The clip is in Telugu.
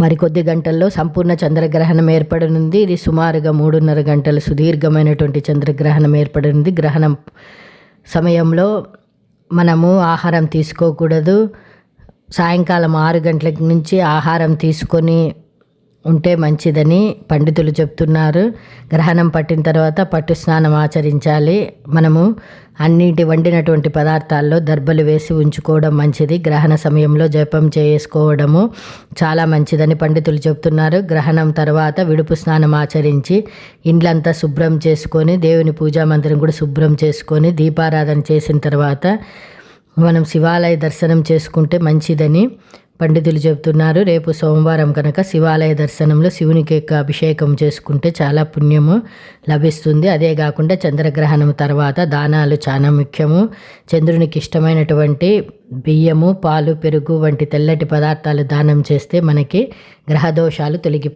మరికొద్ది గంటల్లో సంపూర్ణ చంద్రగ్రహణం ఏర్పడనుంది. ఇది సుమారుగా మూడున్నర గంటల సుదీర్ఘమైనటువంటి చంద్రగ్రహణం ఏర్పడనుంది. గ్రహణం సమయంలో మనము ఆహారం తీసుకోకూడదు. సాయంకాలం ఆరు గంటల నుంచి ఆహారం తీసుకొని ఉంటే మంచిదని పండితులు చెప్తున్నారు. గ్రహణం పట్టిన తర్వాత పట్టు స్నానం ఆచరించాలి. మనము అన్నిటి వండినటువంటి పదార్థాల్లో దర్బలు వేసి ఉంచుకోవడం మంచిది. గ్రహణ సమయంలో జపం చేసుకోవడము చాలా మంచిదని పండితులు చెప్తున్నారు. గ్రహణం తర్వాత విడుపు స్నానం ఆచరించి ఇండ్లంతా శుభ్రం చేసుకొని దేవుని పూజా మందిరం కూడా శుభ్రం చేసుకొని దీపారాధన చేసిన తర్వాత మనం శివాలయ దర్శనం చేసుకుంటే మంచిదని పండితులు చెబుతున్నారు రేపు సోమవారం కనుక శివాలయ దర్శనంలో శివునికి అభిషేకం చేసుకుంటే చాలా పుణ్యము లభిస్తుంది. అదే కాకుండా చంద్రగ్రహణం తర్వాత దానాలు చాలా ముఖ్యము. చంద్రునికి ఇష్టమైనటువంటి బియ్యము పాలు పెరుగు వంటి తెల్లటి పదార్థాలు దానం చేస్తే మనకి గ్రహదోషాలు తొలగి